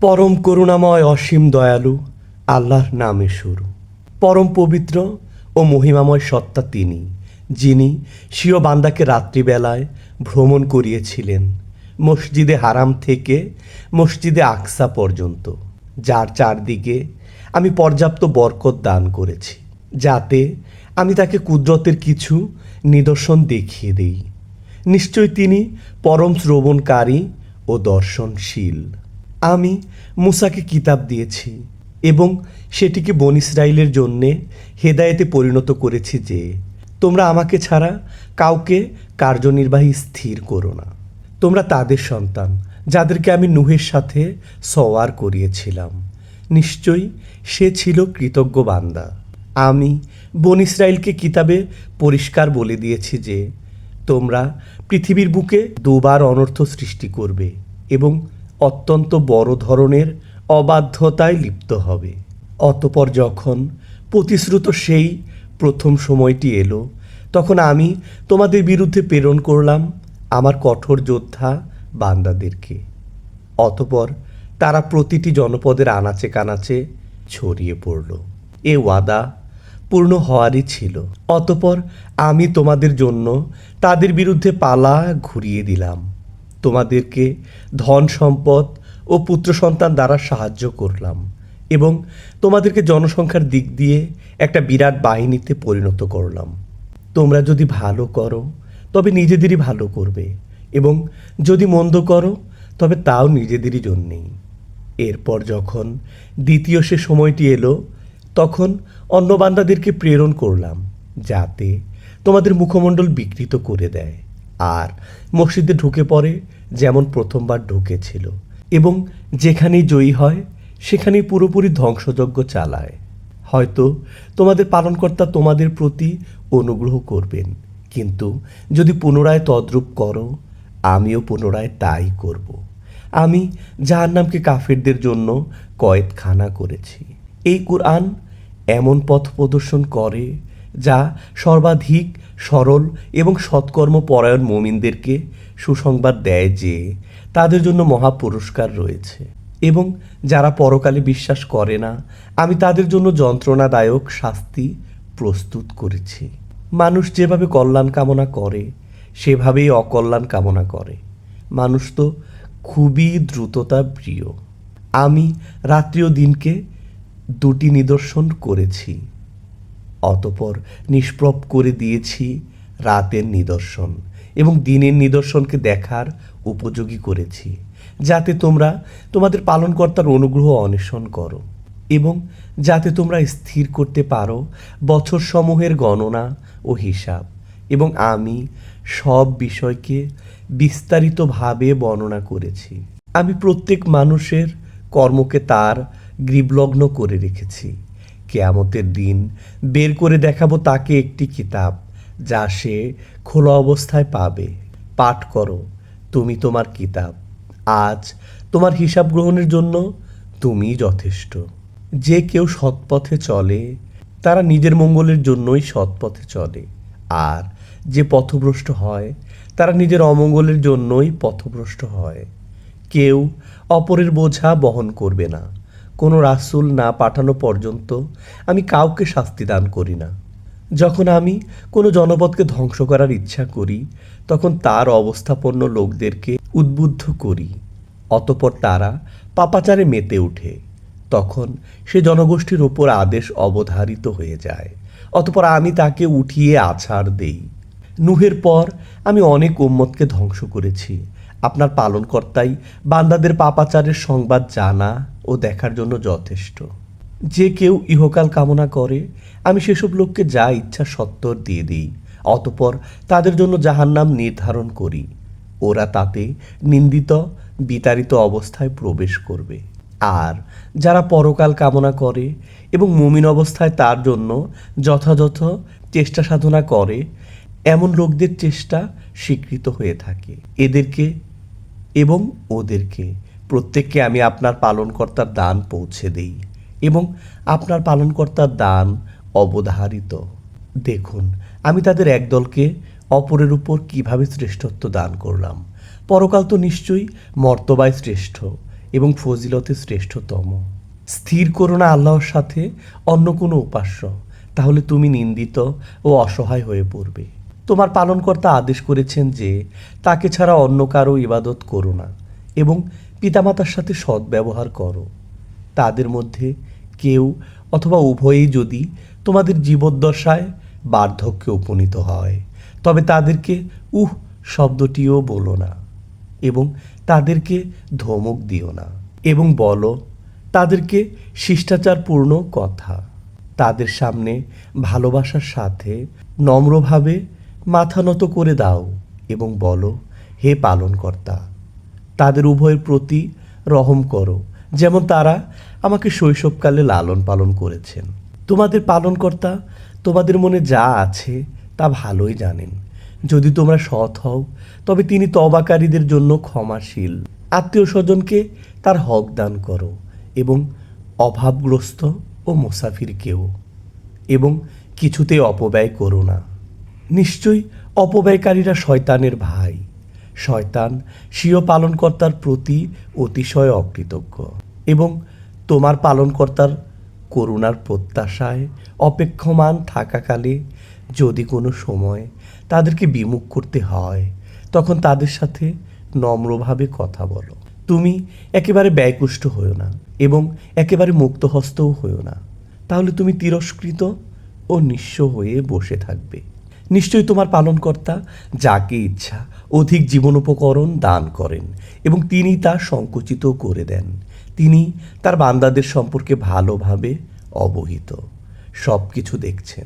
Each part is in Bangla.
পরম করুণাময় অসীম দয়ালু, আল্লাহর নামে শুরু। পরম পবিত্র ও মহিমাময় সত্তা তিনি, যিনি স্বীয় বান্দাকে রাত্রিবেলায় ভ্রমণ করিয়েছিলেন মসজিদে হারাম থেকে মসজিদে আকসা পর্যন্ত, যার চারদিকে আমি পর্যাপ্ত বরকত দান করেছি, যাতে আমি তাকে কুদরতের কিছু নিদর্শন দেখিয়ে দেই। নিশ্চয় তিনি পরম শ্রবণকারী ও দর্শনশীল। আমি মুসাকে কিতাব দিয়েছি এবং সেটিকে বন ইসরায়েলের জন্যে হেদায়েতে পরিণত করেছি যে, তোমরা আমাকে ছাড়া কাউকে কার্যনির্বাহী স্থির করো না। তোমরা তাদের সন্তান, যাদেরকে আমি নুহের সাথে সওয়ার করিয়েছিলাম। নিশ্চয়ই সে ছিল কৃতজ্ঞ বান্দা। আমি বন ইসরায়েলকে কিতাবে পরিষ্কার বলে দিয়েছি যে, তোমরা পৃথিবীর বুকে দুবার অনর্থ সৃষ্টি করবে। এবং অত্যন্ত বড় ধরনের অবাধ্যতায় লিপ্ত হবে। অতপর যখন প্রতিশ্রুত সেই প্রথম সময়টি এলো, তখন আমি তোমাদের বিরুদ্ধে প্রেরণ করলাম আমার কঠোর যোদ্ধা বান্দাদেরকে। অতপর তারা প্রতিটি জনপদের আনাচে কানাচে ছড়িয়ে পড়ল। এ ওয়াদা পূর্ণ হওয়ারই ছিল। অতপর আমি তোমাদের জন্য তাদের বিরুদ্ধে পালা ঘুরিয়ে দিলাম। তোমাদেরকে ধন সম্পদ ও পুত্র সন্তান দ্বারা সাহায্য করলাম এবং তোমাদেরকে জনসংখ্যার দিক দিয়ে একটা বিরাট বাহিনীতে পরিণত করলাম। তোমরা যদি ভালো করো, তবে নিজেদেরই ভালো করবে এবং যদি মন্দ করো, তবে তাও নিজেদেরই জন্যেই। এরপর যখন দ্বিতীয় সে সময়টি এলো, তখন অন্য বান্দাদেরকে প্রেরণ করলাম যাতে তোমাদের মুখমণ্ডল বিকৃত করে দেয়। আর মসজিদে ঢুকে পড়ে যেমন প্রথমবার ঢুকেছিল এবং যেখানেই জয়ী হয়, সেখানেই পুরোপুরি ধ্বংসযজ্ঞ চালায়। হয়তো তোমাদের পালনকর্তা তোমাদের প্রতি অনুগ্রহ করবেন, কিন্তু যদি পুনরায় তদ্রূপ করো, আমিও পুনরায় তাই করব। আমি জাহান্নামকে কাফেরদের জন্য কয়েদখানা করেছি। এই কুরআন এমন পথ প্রদর্শন করে যা সর্বাধিক, সরল এবং সৎকর্ম পরায়ণ মমিনদেরকে সুসংবাদ দেয় যে তাদের জন্য মহা পুরস্কার রয়েছে। এবং যারা পরকালে বিশ্বাস করে না, আমি তাদের জন্য যন্ত্রণাদায়ক শাস্তি প্রস্তুত করেছি। মানুষ যেভাবে কল্যাণ কামনা করে, সেভাবেই অকল্যাণ কামনা করে। মানুষ তো খুবই দ্রুততা প্রিয়। আমি রাত্রি ও দিনকে দুটি নিদর্শন করেছি। অতপর নিষ্প্রভ করে দিয়েছি রাতের নিদর্শন এবং দিনের নিদর্শনকে দেখার উপযোগী করেছি, যাতে তোমরা তোমাদের পালনকর্তার অনুগ্রহ অন্বেষণ করো এবং যাতে তোমরা স্থির করতে পারো বছর সমূহের গণনা ও হিসাব এবং আমি সব বিষয়কে বিস্তারিতভাবে বর্ণনা করেছি। আমি প্রত্যেক মানুষের কর্মকে তার গ্রীবলগ্ন করে রেখেছি। কেয়ামতের দিন বের করে দেখাবো তাকে একটি কিতাব, যা সে খোলা অবস্থায় পাবে। পাঠ করো, তুমি তোমার কিতাব। আজ তোমার হিসাব গ্রহণের জন্য তুমি যথেষ্ট। যে কেউ সৎপথে চলে, তারা নিজের মঙ্গলের জন্যই সৎপথে চলে। আর যে পথভ্রষ্ট হয়, তারা নিজের অমঙ্গলের জন্যই পথভ্রষ্ট হয়। কেউ অপরের বোঝা বহন করবে না। কোনো রাসূল না পাঠানো পর্যন্ত আমি কাউকে শাস্তি দান করি না। যখন আমি কোনো জনপদকে ধ্বংস করার ইচ্ছা করি, তখন তার অবস্থাপন্ন লোকদেরকে উদ্বুদ্ধ করি। অতপর তারা পাপাচারে মেতে ওঠে। তখন সে জনগোষ্ঠীর ওপর আদেশ অবধারিত হয়ে যায়। অতপর আমি তাকে উঠিয়ে আছাড় দেই। নুহের পর আমি অনেক উম্মতকে ধ্বংস করেছি। আপনার পালনকর্তাই বান্দাদের পাপাচারের সংবাদ জানা ও দেখার জন্য যথেষ্ট। যে কেউ ইহকাল কামনা করে, আমি সেসব লোককে যা ইচ্ছা সত্তর দিয়ে দিই, অতপর তাদের জন্য জাহান্নাম নির্ধারণ করি। ওরা তাতে নিন্দিত, বিতাড়িত অবস্থায় প্রবেশ করবে। আর যারা পরকাল কামনা করে এবং মুমিন অবস্থায় তার জন্য যথাযথ চেষ্টা সাধনা করে, এমন লোকদের চেষ্টা স্বীকৃত হয়ে থাকে। এদেরকে এবং ওদেরকে প্রত্যেককে আমি আপনার পালনকর্তার দান পৌঁছে দেই এবং আপনার পালনকর্তার দান অবধারিত। দেখুন, আমি তাদের একদলকে অপরের উপর কীভাবে শ্রেষ্ঠত্ব দান করলাম? পরকাল তো নিশ্চয়ই মর্তবায় শ্রেষ্ঠ এবং ফজিলতে শ্রেষ্ঠতম। স্থির করো না আল্লাহর সাথে অন্য কোনো উপাস্য, তাহলে তুমি নিন্দিত ও অসহায় হয়ে পড়বে। তোমার পালনকর্তা আদেশ করেছেন যে, তাকে ছাড়া অন্য কারও ইবাদত করো না এবং পিতামাতার সাথে সদ্ব্যবহার করো। তাদের মধ্যে কেউ অথবা উভয়েই যদি তোমাদের জীবদ্দশায় বার্ধক্যে উপনীত হয়, তবে তাদেরকে উহ শব্দটিও বলো না এবং তাদেরকে ধমক দিও না এবং বলো, তাদেরকে শিষ্টাচারপূর্ণ কথা। তাদের সামনে ভালোবাসার সাথে নম্রভাবে মাথা নত করে দাও এবং বলো, হে পালনকর্তা তাদের উভয়ের প্রতি রহম করো। যেমন তারা আমাকে শৈশবকালে লালন পালন করেছেন। তোমাদের পালনকর্তা তোমাদের মনে যা আছে তা ভালোই জানেন। যদি তোমরা সৎ হও, তবে তিনি তবাকারীদের জন্য ক্ষমাশীল। আত্মীয় স্বজনকে তার হক দান করো এবং অভাবগ্রস্ত ও মুসাফিরকেও এবং কিছুতে অপব্যয় করো না। নিশ্চয়ই অপব্যয়কারীরা শয়তানের ভাই। শয়তান স্বীয় পালনকর্তার প্রতি অতিশয় অকৃতজ্ঞ এবং তোমার পালনকর্তার করুণার প্রত্যাশায় অপেক্ষমান থাকাকালে যদি কোনো সময় তাদেরকে বিমুখ করতে হয়, তখন তাদের সাথে নম্রভাবে কথা বলো। তুমি একেবারে ব্যয়কুষ্ঠ হও না এবং একেবারে মুক্তহস্তও হও না। তাহলে তুমি তিরস্কৃত ও নিঃস্ব হয়ে বসে থাকবে। নিশ্চয়ই তোমার পালনকর্তা যাকে ইচ্ছা অধিক জীবনোপকরণ দান করেন এবং তিনি তা সংকুচিত করে দেন। তিনি তার বান্দাদের সম্পর্কে ভালোভাবে অবহিত। সব কিছু দেখছেন।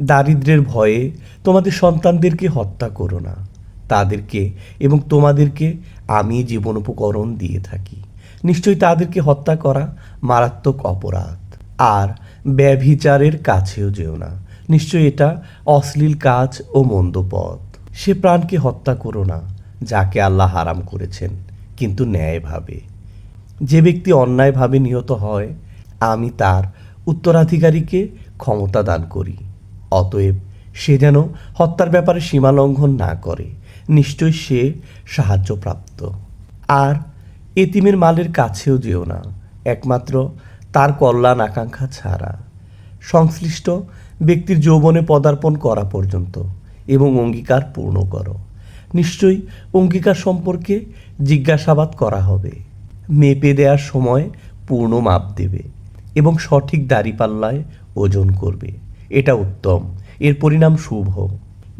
দারিদ্রের ভয়ে তোমাদের সন্তানদেরকে হত্যা করো না। তাদেরকে এবং তোমাদেরকে আমি জীবনোপকরণ দিয়ে থাকি। নিশ্চয়ই তাদেরকে হত্যা করা মারাত্মক অপরাধ। আর ব্যভিচারের কাছেও যেও না। নিশ্চয়ই এটা অশ্লীল কাজ ও মন্দ পথ। সে প্রাণকে হত্যা করো না, যাকে আল্লাহ হারাম করেছেন, কিন্তু ন্যায়ভাবে যে ব্যক্তি অন্যায়ভাবে নিহত হয়, আমি তার উত্তরাধিকারীকে ক্ষমতা দান করি। অতএব সে যেন হত্যার ব্যাপারে সীমা লঙ্ঘন না করে নিশ্চয়ই সে সাহায্যপ্রাপ্ত। আর এতিমের মালের কাছেও যেও না, একমাত্র তার কল্যাণ আকাঙ্ক্ষা ছাড়া। সংশ্লিষ্ট ব্যক্তির যৌবনে পদার্পণ করা পর্যন্ত। এবং অঙ্গীকার পূর্ণ করো। নিশ্চয়ই অঙ্গীকার সম্পর্কে জিজ্ঞাসাবাদ করা হবে। মেপে দেওয়ার সময় পূর্ণ মাপ দেবে এবং সঠিক দাড়িপাল্লায় ওজন করবে। এটা উত্তম। এর পরিণাম শুভ।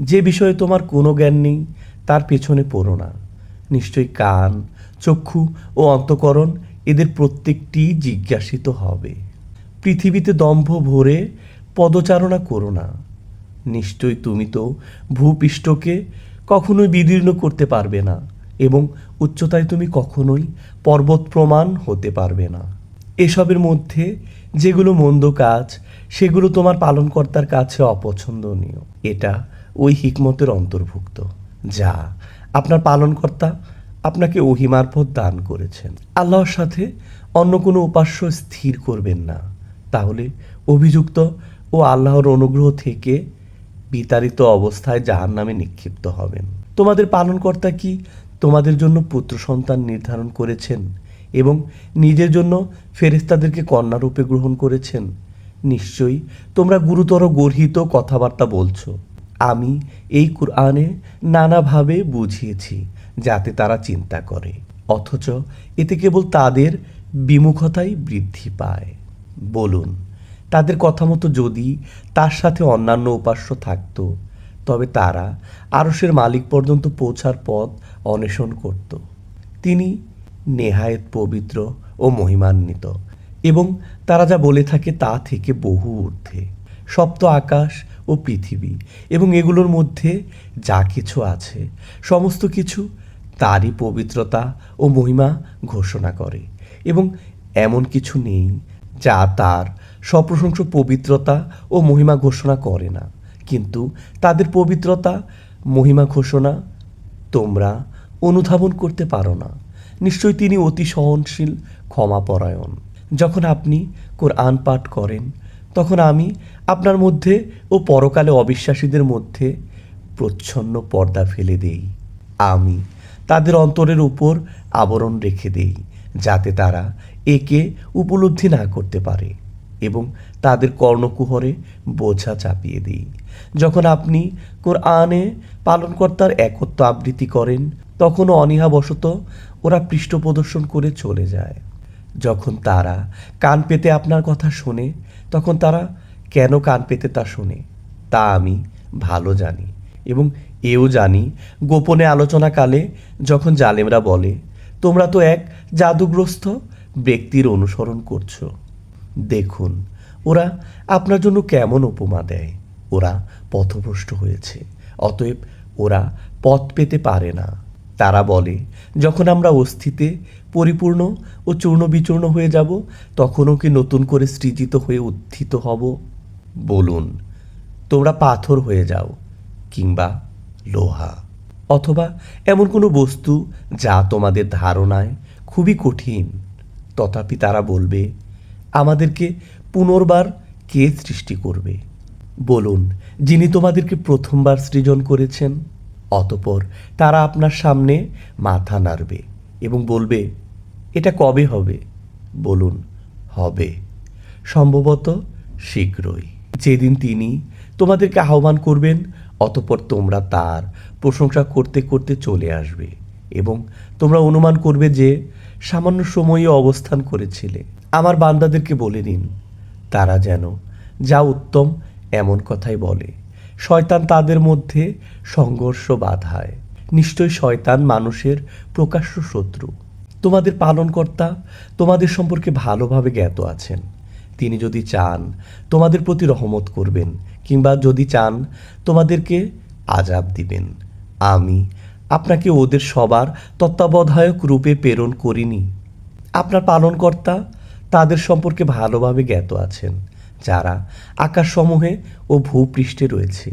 যে বিষয়ে তোমার কোনো জ্ঞান নেই, তার পেছনে পড়ো না। নিশ্চয়ই কান, চক্ষু ও অন্তকরণ এদের প্রত্যেকটি জিজ্ঞাসিত হবে। পৃথিবীতে দম্ভ ভরে পদচারণা করো না। নিশ্চয়ই তুমি তো ভূপৃষ্ঠকে কখনোই বিদীর্ণ করতে পারবে না এবং উচ্চতায় তুমি কখনোই পর্বত প্রমাণ হতে পারবে না। এসবের মধ্যে যেগুলো মন্দ কাজ, সেগুলো তোমার পালনকর্তার কাছে অপছন্দনীয়। এটা ওই হিকমতের অন্তর্ভুক্ত। যা আপনার পালনকর্তা আপনাকে ওহি মারফত দান করেছেন। আল্লাহর সাথে অন্য কোনো উপাস্য স্থির করবেন না। তাহলে অভিযুক্ত ও আল্লাহর অনুগ্রহ থেকে বিতাড়িত অবস্থায় জাহান নামে নিক্ষিপ্ত হবেন। তোমাদের পালনকর্তা কি তোমাদের জন্য পুত্র সন্তান নির্ধারণ করেছেন এবং নিজের জন্য ফেরেস্তাদেরকে কন্যারূপে গ্রহণ করেছেন? নিশ্চয়ই তোমরা গুরুতর গর্হিত কথাবার্তা বলছো। আমি এই কুরআনে নানাভাবে বুঝিয়েছি, যাতে তারা চিন্তা করে। অথচ এতে কেবল তাদের বিমুখতাই বৃদ্ধি পায়। বলুন। তাদের কথা মতো যদি তার সাথে অন্যান্য উপাস্য থাকতো, তবে তারা আরসের মালিক পর্যন্ত পৌঁছার পথ অন্বেষণ করত। তিনি নেহায়েত পবিত্র ও মহিমান্বিত এবং তারা যা বলে থাকে তা থেকে বহু ঊর্ধ্বে। সপ্ত আকাশ ও পৃথিবী এবং এগুলোর মধ্যে যা কিছু আছে, সমস্ত কিছু তারই পবিত্রতা ও মহিমা ঘোষণা করে এবং এমন কিছু নেই যা তার সপ্রশংস পবিত্রতা ও মহিমা ঘোষণা করে না। কিন্তু তাদের পবিত্রতা, মহিমা ঘোষণা তোমরা অনুধাবন করতে পারো না। নিশ্চয়ই তিনি অতি সহনশীল, ক্ষমাপরায়ণ। যখন আপনি কোরআন পাঠ করেন, তখন আমি আপনার মধ্যে ও পরকালে অবিশ্বাসীদের মধ্যে প্রচ্ছন্ন পর্দা ফেলে দেই। আমি তাদের অন্তরের উপর আবরণ রেখে দেই, যাতে তারা একে উপলব্ধি না করতে পারে। এবং তাদের কর্ণকুহরে বোঝা চাপিয়ে দিই। যখন আপনি কোরআনে পালনকর্তার একত্ব আবৃত্তি করেন, তখনও অনীহাবশত ওরা পৃষ্ঠ প্রদর্শন করে চলে যায়। যখন তারা কান পেতে আপনার কথা শোনে, তখন তারা কেন কান পেতে তা শোনে, তা আমি ভালো জানি এবং এও জানি। গোপনে আলোচনাকালে যখন জালেমরা বলে, তোমরা তো এক জাদুগ্রস্ত ব্যক্তির অনুসরণ করছ। দেখুন, ওরা আপনার জন্য কেমন উপমা দেয়? ওরা পথভ্রষ্ট হয়েছে, অতএব ওরা পথ পেতে পারে না। তারা বলে, যখন আমরা অস্থিতে পরিপূর্ণ ও চূর্ণ বিচূর্ণ হয়ে যাব, তখনও কি নতুন করে সৃজিত হয়ে উত্থিত হব? বলুন, তোমরা পাথর হয়ে যাও কিংবা লোহা, অথবা এমন কোনো বস্তু যা তোমাদের ধারণায় খুবই কঠিন। তথাপি তারা বলবে আমাদেরকে পুনর্বার কে সৃষ্টি করবে? বলুন, যিনি তোমাদেরকে প্রথমবার সৃজন করেছেন, অতপর তারা আপনার সামনে মাথা নাড়বে এবং বলবে, এটা কবে হবে? বলুন, হবে সম্ভবত শীঘ্রই। যেদিন তিনি তোমাদেরকে আহ্বান করবেন, অতপর তোমরা তার প্রশংসা করতে করতে চলে আসবে এবং তোমরা অনুমান করবে যে সামান্য সময়ে অবস্থান করেছিলে। আমার বান্দাদেরকে বলে দিন তারা যেন যা উত্তম এমন কথাই বলে। শয়তান তাদের মধ্যে সংঘর্ষ বাধায়। নিশ্চয় শয়তান মানুষের প্রকাশ্য শত্রু। তোমাদের পালনকর্তা তোমাদের সম্পর্কে ভালোভাবে জ্ঞাত আছেন। তিনি যদি চান, তোমাদের প্রতি রহমত করবেন, কিংবা যদি চান, তোমাদেরকে আজাব দিবেন। আমি আপনাকে ওদের সবার তত্ত্বাবধায়ক রূপে প্রেরণ করিনি। আপনার পালনকর্তা তাদের সম্পর্কে ভালোভাবে জ্ঞাত আছেন, যারা আকাশসমূহে ও ভূপৃষ্ঠে রয়েছে।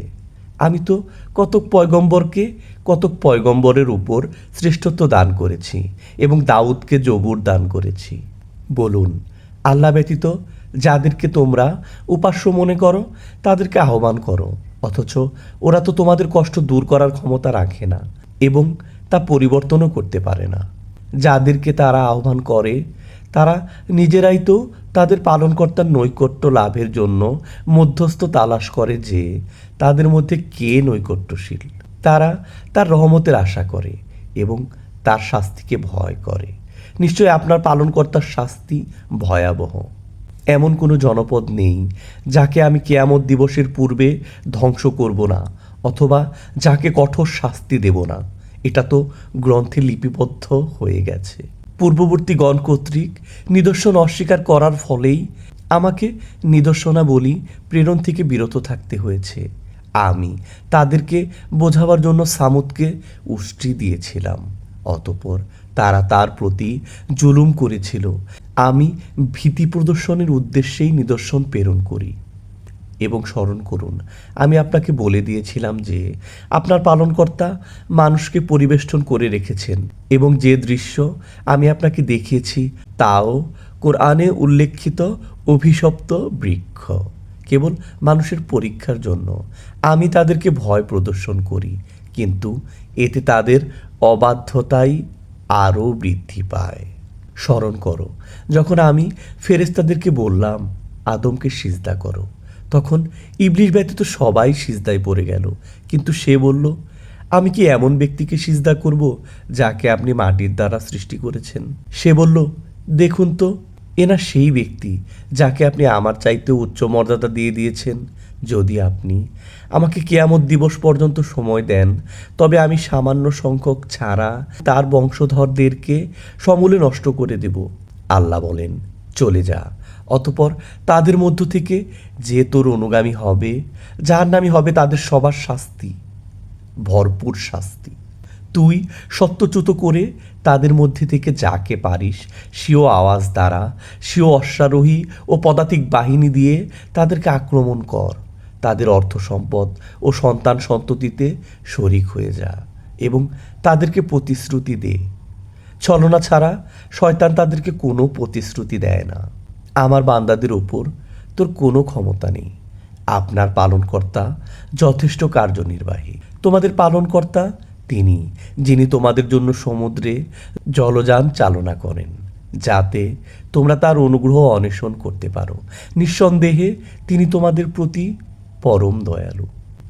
আমি তো কতক পয়গম্বরকে কতক পয়গম্বরের উপর শ্রেষ্ঠত্ব দান করেছি এবং দাউদকে জবুর দান করেছি। বলুন, আল্লাহ ব্যতীত যাদেরকে তোমরা উপাস্য মনে করো, তাদেরকে আহ্বান করো, অথচ ওরা তো তোমাদের কষ্ট দূর করার ক্ষমতা রাখে না এবং তা পরিবর্তনও করতে পারে না। যাদেরকে তারা আহ্বান করে তারা নিজেরাই তো তাদের পালনকর্তার নৈকট্য লাভের জন্য মধ্যস্থ তালাশ করে যে তাদের মধ্যে কে নৈকট্যশীল। তারা তার রহমতের আশা করে এবং তার শাস্তিকে ভয় করে। নিশ্চয় আপনার পালনকর্তার শাস্তি ভয়াবহ। এমন কোনো জনপদ নেই যাকে আমি কেয়ামত দিবসের পূর্বে ধ্বংস করব না অথবা যাকে কঠোর শাস্তি দেব না। এটা তো গ্রন্থে লিপিবদ্ধ হয়ে গেছে। পূর্ববর্তী গণ কর্তৃক নিদর্শন অস্বীকার করার ফলেই আমাকে নিদর্শনাবলী প্রেরণ থেকে বিরত থাকতে হয়েছে। আমি তাদেরকে বোঝাবার জন্য সামুদকে উষ্টি দিয়েছিলাম, অতপর তারা তার প্রতি জুলুম করেছিল। আমি ভীতি প্রদর্শনের উদ্দেশ্যেই নিদর্শন প্রেরণ করি। এবং স্মরণ করুন। আমি আপনাকে বলে দিয়েছিলাম যে, আপনার পালনকর্তা মানুষকে পরিবেষ্টন করে রেখেছেন এবং যে দৃশ্য আমি আপনাকে দেখিয়েছি তাও কোরআনে উল্লেখিত অভিশপ্ত বৃক্ষ, কেবল মানুষের পরীক্ষার জন্য। আমি তাদেরকে ভয় প্রদর্শন করি, কিন্তু এতে তাদের অবাধ্যতাই আরও বৃদ্ধি পায়। স্মরণ করো, যখন আমি ফেরেস্তাদেরকে বললাম, আদমকে সিজদা করো। তখন ইবলিশ ব্যতীত সবাই সিজদায় পড়ে গেল। কিন্তু সে বলল, আমি কি এমন ব্যক্তিকে সিজদা করব যাকে আপনি মাটির দ্বারা সৃষ্টি করেছেন? সে বলল, দেখুন তো এনা সেই ব্যক্তি যাকে আপনি আমার চাইতে উচ্চ মর্যাদা দিয়ে দিয়েছেন। যদি আপনি আমাকে কেয়ামত দিবস পর্যন্ত সময় দেন, তবে আমি সামান্য সংখ্যক ছাড়া তার বংশধরদেরকে সমূলে নষ্ট করে দেব। আল্লাহ বলেন, চলে যা। অতপর তাদের মধ্য থেকে যে তোর অনুগামী হবে, যার নামই হবে তাদের সবার শাস্তি, ভরপুর শাস্তি। তুই সত্যচ্যুত করে তাদের মধ্যে থেকে যাকে পারিস, স্বীয় আওয়াজ দ্বারা, স্বীয় অশ্বারোহী ও পদাতিক বাহিনী দিয়ে তাদেরকে আক্রমণ কর। তাদের অর্থ সম্পদ ও সন্তান সন্ততিতে শরিক হয়ে যা এবং তাদেরকে প্রতিশ্রুতি দে। ছলনা ছাড়া শয়তান তাদেরকে কোনো প্রতিশ্রুতি দেয় না। আমার বান্দাদের ওপর তোর কোনো ক্ষমতা নেই। আপনার পালনকর্তা যথেষ্ট কার্যনির্বাহী। তোমাদের পালনকর্তা তিনি, যিনি তোমাদের জন্য সমুদ্রে জলযান চালনা করেন, যাতে তোমরা তার অনুগ্রহ অন্বেষণ করতে পারো। নিঃসন্দেহে তিনি তোমাদের প্রতি পরম দয়ালু।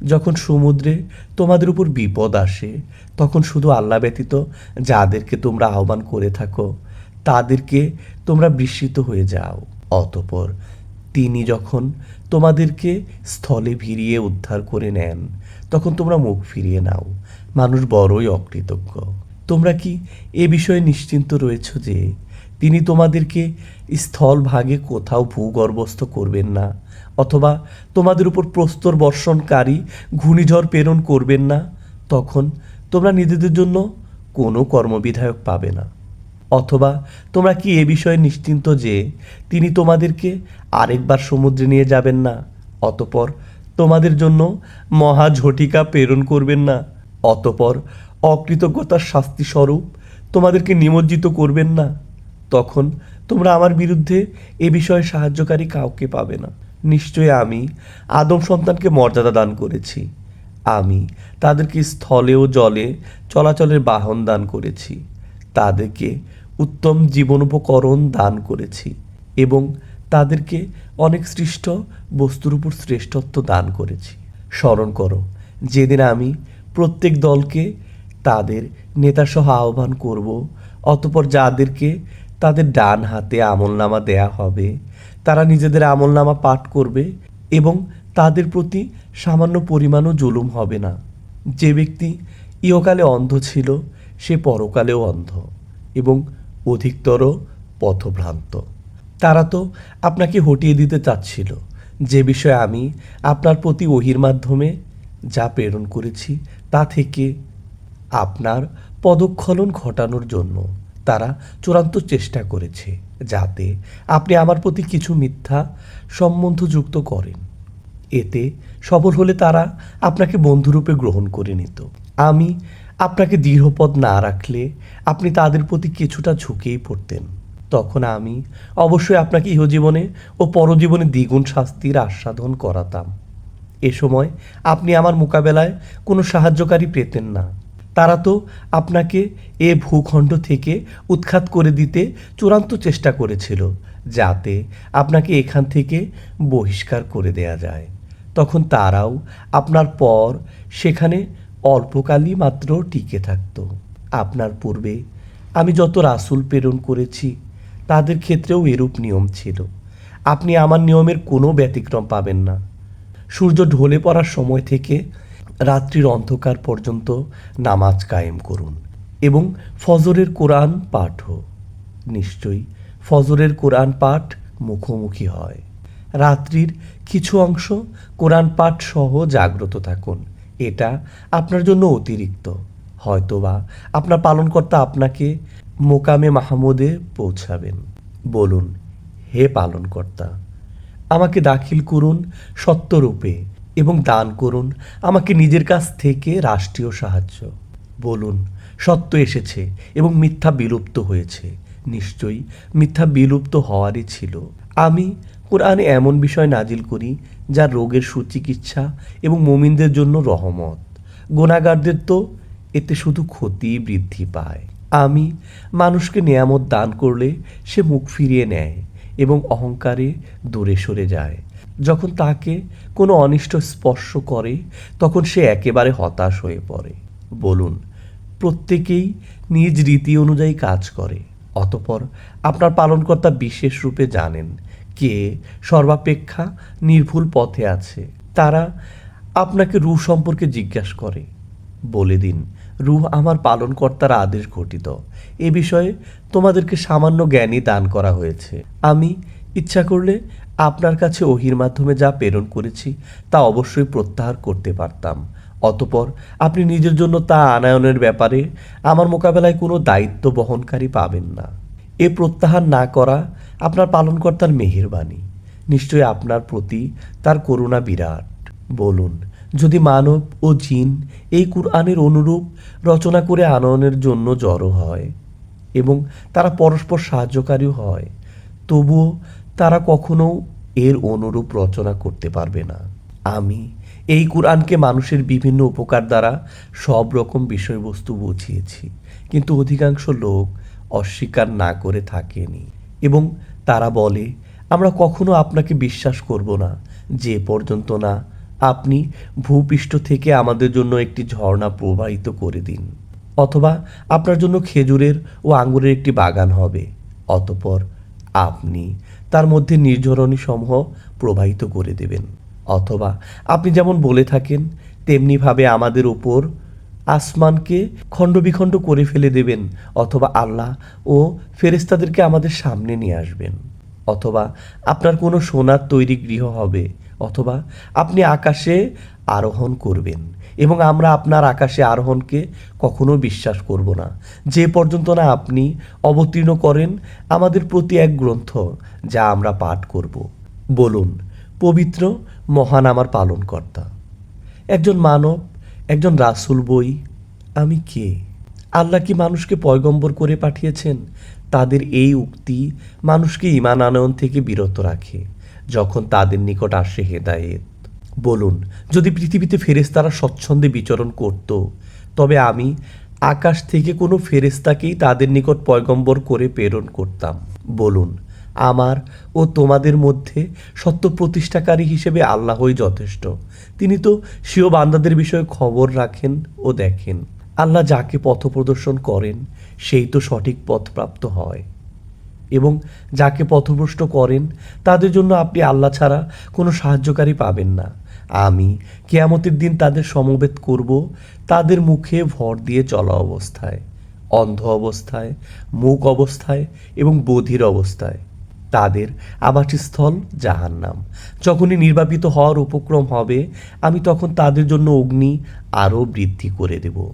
যখন সমুদ্রে তোমাদের উপর বিপদ আসে, তখন শুধু আল্লাহ ব্যতীত যাদেরকে তোমরা আহ্বান করে থাকো, তাদেরকে তোমরা বিস্মিত হয়ে যাও। অতপর তিনি যখন তোমাদেরকে স্থলে ভিড়িয়ে উদ্ধার করে নেন, তখন তোমরা মুখ ফিরিয়ে নাও। মানুষ বড়ই অকৃতজ্ঞ। তোমরা কি এ বিষয়ে নিশ্চিন্ত রয়েছ যে, তিনি তোমাদেরকে স্থল ভাগে কোথাও ভূগর্ভস্থ করবেন না, অথবা তোমাদের উপর প্রস্তর বর্ষণকারী ঘূর্ণিঝড় প্রেরণ করবেন না? তখন তোমরা নিজেদের জন্য কোনো কর্মবিধায়ক পাবে না। অথবা তোমরা কি এ বিষয়ে নিশ্চিন্ত যে তিনি তোমাদেরকে আরেকবার সমুদ্রে নিয়ে যাবেন না, অতপর তোমাদের জন্য মহা ঝটিকা প্রেরণ করবেন না, অতপর অকৃতজ্ঞতার শাস্তি স্বরূপ তোমাদেরকে নিমজ্জিত করবেন না? তখন তোমরা আমার বিরুদ্ধে এ বিষয়ে সাহায্যকারী কাউকে পাবে না। নিশ্চয়ই আমি আদম সন্তানকে মর্যাদা দান করেছি। আমি তাদেরকে স্থলে ও জলে চলাচলের বাহন দান করেছি। তাদেরকে উত্তম জীবনোপকরণ দান করেছি এবং তাদেরকে অনেক সৃষ্ট বস্তুর উপর শ্রেষ্ঠত্ব দান করেছি। স্মরণ করো, যেদিন আমি প্রত্যেক দলকে তাদের নেতাসহ আহ্বান করব, অতপর যাদেরকে তাদের ডান হাতে আমলনামা দেয়া হবে, তারা নিজেদের আমলনামা পাঠ করবে এবং তাদের প্রতি সামান্য পরিমাণও জুলুম হবে না। যে ব্যক্তি ইহকালে অন্ধ ছিল, সে পরকালেও অন্ধ এবং অধিকতর পথভ্রান্ত। তারা তো আপনাকে হটিয়ে দিতে চাচ্ছিল। যে বিষয়ে আমি আপনার প্রতি ওহির মাধ্যমে যা প্রেরণ করেছি, তা থেকে আপনার পদক্ষলন ঘটানোর জন্য তারা চূড়ান্ত চেষ্টা করেছে, যাতে আপনি আমার প্রতি কিছু মিথ্যা সম্বন্ধ যুক্ত করেন। এতে সফল হলে তারা আপনাকে বন্ধুরূপে গ্রহণ করে নিত। আমি আপনাকে দৃঢ়পদ না রাখলে আপনি তাদের প্রতি কিছুটা ঝুঁকেই পড়তেন। তখন আমি অবশ্যই আপনাকে ইহজীবনে ও পরজীবনে দ্বিগুণ শাস্তির আস্বাদন করাতাম। এ সময় আপনি আমার মোকাবেলায় কোনো সাহায্যকারী পেতেন না। তারা তো আপনাকে এ ভূখণ্ড থেকে উৎখাত করে দিতে চূড়ান্ত চেষ্টা করেছিল, যাতে আপনাকে এখান থেকে বহিষ্কার করে দেয়া যায়। তখন তারাও আপনার পর সেখানে অল্পকালই মাত্র টিকে থাকত। আপনার পূর্বে আমি যত রাসূল প্রেরণ করেছি, তাদের ক্ষেত্রেও এরূপ নিয়ম ছিল। আপনি আমার নিয়মের কোনো ব্যতিক্রম পাবেন না। সূর্য ঢলে পড়ার সময় থেকে রাত্রির অন্ধকার পর্যন্ত নামাজ কায়েম করুন এবং ফজরের কোরআন পাঠও নিশ্চয়ই ফজরের কোরআন পাঠ মুখোমুখি হয়। রাত্রির কিছু অংশ কোরআন পাঠ সহ জাগ্রত থাকুন। এটা আপনার জন্য অতিরিক্ত। হয়তোবা আপনার পালনকর্তা আপনাকে মোকামে মাহমুদে পৌঁছাবেন। বলুন, হে পালনকর্তা, আমাকে দাখিল করুন সত্যরূপে এবং দান করুন আমাকে নিজের কাছ থেকে রাষ্ট্রীয় সাহায্য। বলুন, সত্য এসেছে এবং মিথ্যা বিলুপ্ত হয়েছে। নিশ্চয়ই মিথ্যা বিলুপ্ত হওয়ারই ছিল। আমি কোরআনে এমন বিষয় নাজিল করি যা রোগের সুচিকিৎসা এবং মুমিনদের জন্য রহমত। গোনাগারদের তো এতে শুধু ক্ষতি বৃদ্ধি পায়। আমি মানুষকে নেয়ামত দান করলে সে মুখ ফিরিয়ে নেয় এবং অহংকারে দূরে সরে যায়। যখন তাকে কোনো অনিষ্ট স্পর্শ করে, তখন সে একেবারে হতাশ হয়ে পড়ে। বলুন, প্রত্যেকেই নিজ রীতি অনুযায়ী কাজ করে, অতপর আপনার পালনকর্তা বিশেষ রূপে জানেন কে সর্বাপেক্ষা নির্ভুল পথে আছে। তারা আপনাকে রু সম্পর্কে জিজ্ঞাসা করে। বলে দিন, রুহ আমার পালনকর্তার আদেশ ঘটিত। এ বিষয়ে তোমাদেরকে সামান্য জ্ঞানই দান করা হয়েছে। আমি ইচ্ছা করলে আপনার কাছে ওহির মাধ্যমে যা প্রেরণ করেছি তা অবশ্যই প্রত্যাহার করতে পারতাম। অতপর আপনি নিজের জন্য তা আনায়নের ব্যাপারে আমার মোকাবেলায় কোনো দায়িত্ব বহনকারী পাবেন না। এ প্রত্যাহার না করা আপনার পালনকর্তার মেহেরবাণী নিশ্চয়ই আপনার প্রতি তার করুণা বিরাট। বলুন, যদি মানব ও জিন এই কুরআনের অনুরূপ রচনা করে আনয়নের জন্য জড়ো হয় এবং তারা পরস্পর সাহায্যকারীও হয়, তবুও তারা কখনো এর অনুরূপ রচনা করতে পারবে না। আমি এই কোরআনকে মানুষের বিভিন্ন উপকার দ্বারা সব রকম বিষয়বস্তু বুঝিয়েছি, কিন্তু অধিকাংশ লোক অস্বীকার না করে থাকেনি এবং তারা বলে, আমরা কখনো আপনাকে বিশ্বাস করব না। যে পর্যন্ত না, আপনি ভূপৃষ্ঠ থেকে আমাদের জন্য একটি ঝর্ণা প্রবাহিত করে দিন। অথবা আপনার জন্য খেজুরের ও আঙ্গুরের একটি বাগান হবে। অতপর আপনি তার মধ্যে নির্ঝরণী সমূহ প্রবাহিত করে দেবেন। অথবা আপনি যেমন বলে থাকেন, তেমনিভাবে আমাদের ওপর আসমানকে খণ্ডবিখণ্ড করে ফেলে দেবেন, অথবা আল্লাহ ও ফেরেস্তাদেরকে আমাদের সামনে নিয়ে আসবেন। অথবা আপনার কোনো সোনার তৈরি গৃহ হবে, অথবা আপনি আকাশে আরোহণ করবেন, এবং আমরা আপনার আকাশে আরোহণকে কখনো বিশ্বাস করব না। যে পর্যন্ত না আপনি অবতীর্ণ করেন আমাদের প্রতি এক গ্রন্থ যা আমরা পাঠ করব। বলুন, পবিত্র, মহান আমার পালনকর্তা। একজন মানব একজন রাসূল বই, আমি কে? আল্লাহ কি মানুষকে পয়গম্বর করে পাঠিয়েছেন? তাদের এই উক্তি মানুষকে ইমান আনয়ন থেকে বিরত রাখে, যখন তাদের নিকট আসে হেদায়েত। বলুন, যদি পৃথিবীতে ফেরেশতারা স্বচ্ছন্দে বিচরণ করত, তবে আমি আকাশ থেকে কোনো ফেরেশতাকেই তাদের নিকট পয়গম্বর করে প্রেরণ করতাম। বলুন আমার ও তোমাদের মধ্যে সত্য প্রতিষ্ঠাকারী হিসেবে আল্লাহই যথেষ্ট। তিনি তো স্বীয় বান্দাদের বিষয়ে খবর রাখেন ও দেখেন। আল্লাহ যাকে পথ প্রদর্শন করেন, সেই তো সঠিক পথ প্রাপ্ত হয়। এবং যাকে পথভ্রষ্ট করেন, তাদের জন্য আপনি আল্লাহ ছাড়া কোনো সাহায্যকারী পাবেন না। আমি কেয়ামতের দিন তাদের সমবেত করব, তাদের মুখে ভর দিয়ে চলা অবস্থায়, অন্ধ অবস্থায়, মুখ অবস্থায় এবং বধির অবস্থায়। তাদের আবাসস্থল জাহান্নাম। যখনই নির্বাপিত হওয়ার উপক্রম হবে, আমি তখন তাদের জন্য অগ্নি আরও বৃদ্ধি করে দেব।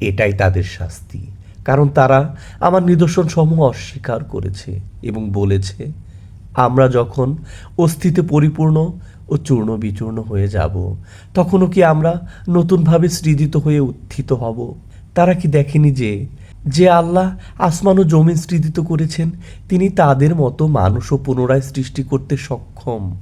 এটাই তাদের শাস্তি। কারণ তারা আমার নিদর্শন সমূহ অস্বীকার করেছে এবং বলেছে, আমরা যখন অস্থিতে পরিপূর্ণ ও চূর্ণ বিচূর্ণ হয়ে যাব, তখনও কি আমরা নতুনভাবে সৃজিত হয়ে উত্থিত হব? তারা কি দেখেনি যে যে আল্লাহ আসমান ও জমিন সৃজিত করেছেন, তিনি তাদের মতো মানুষও পুনরায় সৃষ্টি করতে সক্ষম।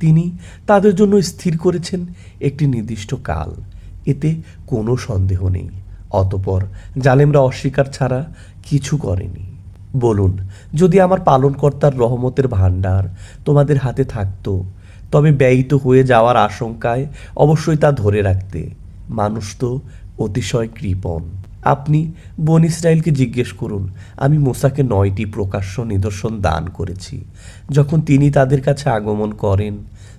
তিনি তাদের জন্য স্থির করেছেন একটি নির্দিষ্ট কাল। এতে কোনো সন্দেহ নেই। অতপর জালেমরা অস্বীকার ছাড়া কিছু করেনি। বলুন, যদি আমার পালনকর্তার রহমতের ভাণ্ডার তোমাদের হাতে থাকতো, তবে ব্যয়িত হয়ে যাওয়ার আশঙ্কায় অবশ্যই তা ধরে রাখতে। মানুষ তো অতিশয় কৃপণ। আপনি বন ইসরায়েলকে জিজ্ঞেস করুন, আমি মোসাকে নয়টি প্রকাশ্য নিদর্শন দান করেছি। যখন তিনি তাদের কাছে আগমন করেন,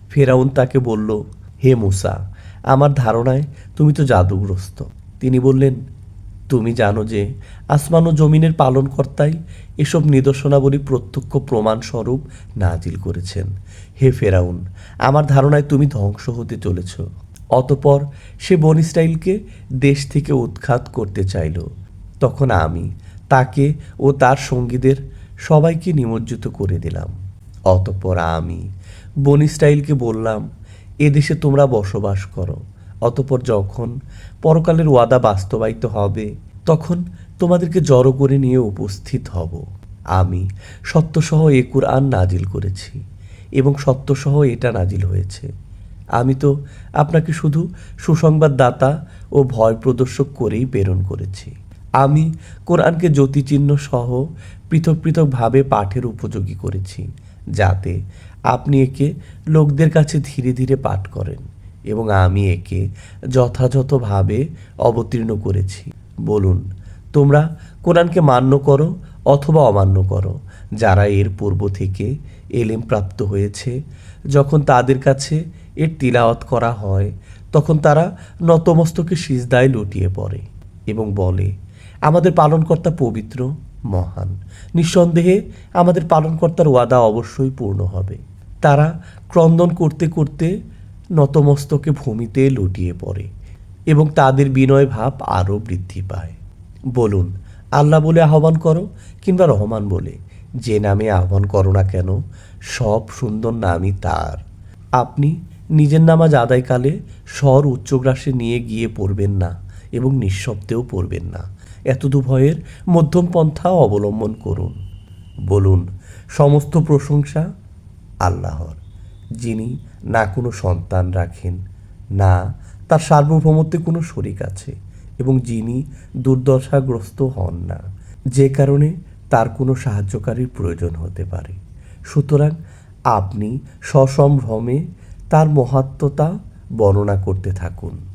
ফেরাউন তাকে বলল, হে মুসা, আমার ধারণায় তুমি তো জাদুগ্রস্ত। তিনি বললেন, তুমি জানো যে আসমান ও জমিনের পালনকর্তাই এসব নিদর্শনাবলী প্রত্যক্ষ প্রমাণস্বরূপ নাজিল করেছেন। হে ফেরাউন, আমার ধারণায় তুমি ধ্বংস হতে চলেছ। অতপর সে বন ইসরাইলকে দেশ থেকে উৎখাত করতে চাইল। তখন আমি তাকে ও তার সঙ্গীদের সবাইকে নিমজ্জিত করে দিলাম। অতপর আমি বন ইসরাইলকে বললাম এদেশে তোমরা বসবাস করো। অতপর যখন পরকালের ওয়াদা বাস্তবায়িত হবে, তখন তোমাদেরকে জড়ো করে নিয়ে উপস্থিত হব। আমি সত্যসহ এ কুরআন নাজিল করেছি এবং সত্যসহ এটা নাজিল হয়েছে। আমি তো আপনাকে শুধু সুসংবাদ দাতা ও ভয় প্রদর্শক করেই প্রেরণ করেছি। আমি কোরআনকে জ্যোতিচিহ্ন সহ পৃথক পৃথকভাবে পাঠের উপযোগী করেছি, যাতে আপনি একে লোকদের কাছে ধীরে ধীরে পাঠ করেন এবং আমি একে যথাযথভাবে অবতীর্ণ করেছি। বলুন, তোমরা কোরআনকে মান্য করো অথবা অমান্য করো, যারা এর পূর্ব থেকে এলেম প্রাপ্ত হয়েছে, যখন তাদের কাছে এর তিলাওয়াত করা হয়, তখন তারা নতমস্তকে সিজদায় লুটিয়ে পড়ে এবং বলে, আমাদের পালনকর্তা পবিত্র, মহান। নিঃসন্দেহে আমাদের পালনকর্তার ওয়াদা অবশ্যই পূর্ণ হবে। তারা ক্রন্দন করতে করতে নতমস্তকে ভূমিতে লুটিয়ে পড়ে এবং তাদের বিনয় ভাব আরও বৃদ্ধি পায়। বলুন, আল্লাহ বলে আহ্বান করো কিংবা রহমান বলে, যে নামে আহ্বান করো না কেন, সব সুন্দর নামই তার। আপনি নিজের নামাজ আদায়কালে স্বর উচ্চগ্রাসে নিয়ে গিয়ে পড়বেন না এবং নিঃশব্দেও পড়বেন না। এতদু ভয়ের মধ্যম পন্থা অবলম্বন করুন। বলুন, সমস্ত প্রশংসা আল্লাহর, যিনি না কোনো সন্তান রাখেন, না তার সার্বভৌমত্বে কোনো শরিক আছে এবং যিনি দুর্দশাগ্রস্ত হন না। যে কারণে তার কোনো সাহায্যকারীর প্রয়োজন হতে পারে। সুতরাং আপনি সসম্ভ্রমে তার মহাত্মতা বর্ণনা করতে থাকুন।